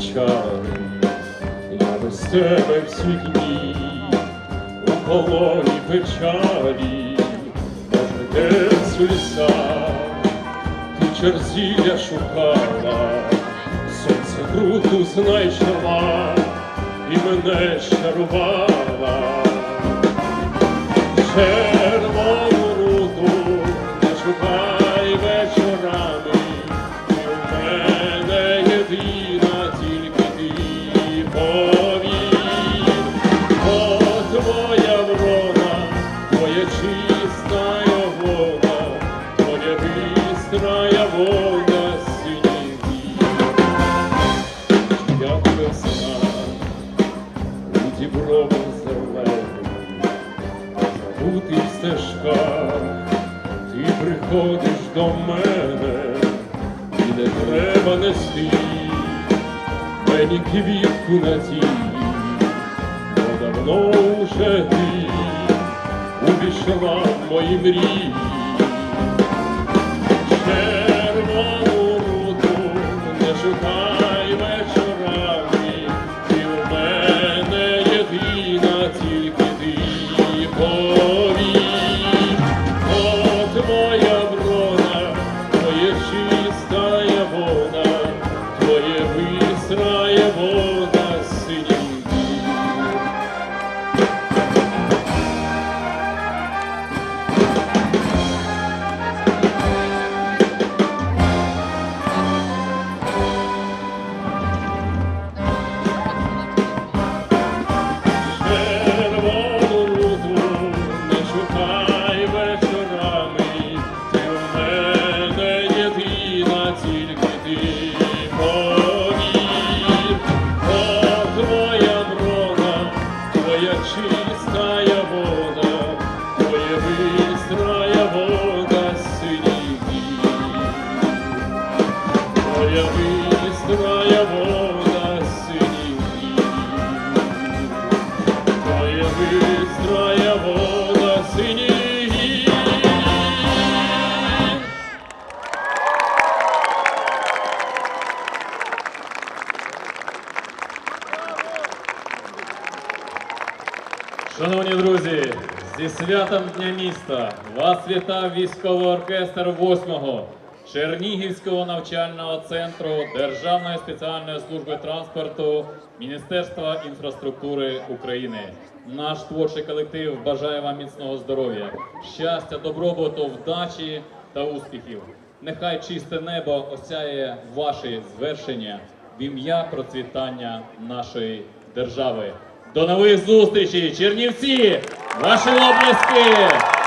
печали, я без тебе всі дні, у полоні печалі, може десь у лісах, ти черзілля шукала, сонце круту знайшла і мене щарувала. Вода синеві. Як у діброву зелену, забутий в ти приходиш до мене, і не треба нести мені квітку на тій, бо давно вже ти увійшла в мої мрії. Твоя бистрая вода синіх днів. Твоя бистрая вода синіх. Шановні друзі, зі святом Дня міста вас вітав військовий оркестр 8-го Чернігівського навчального центру Державної спеціальної служби транспорту Міністерства інфраструктури України. Наш творчий колектив бажає вам міцного здоров'я, щастя, добробуту, вдачі та успіхів. Нехай чисте небо осяє ваші звершення в ім'я процвітання нашої держави. До нових зустрічей, Чернівці! Ваші обласки!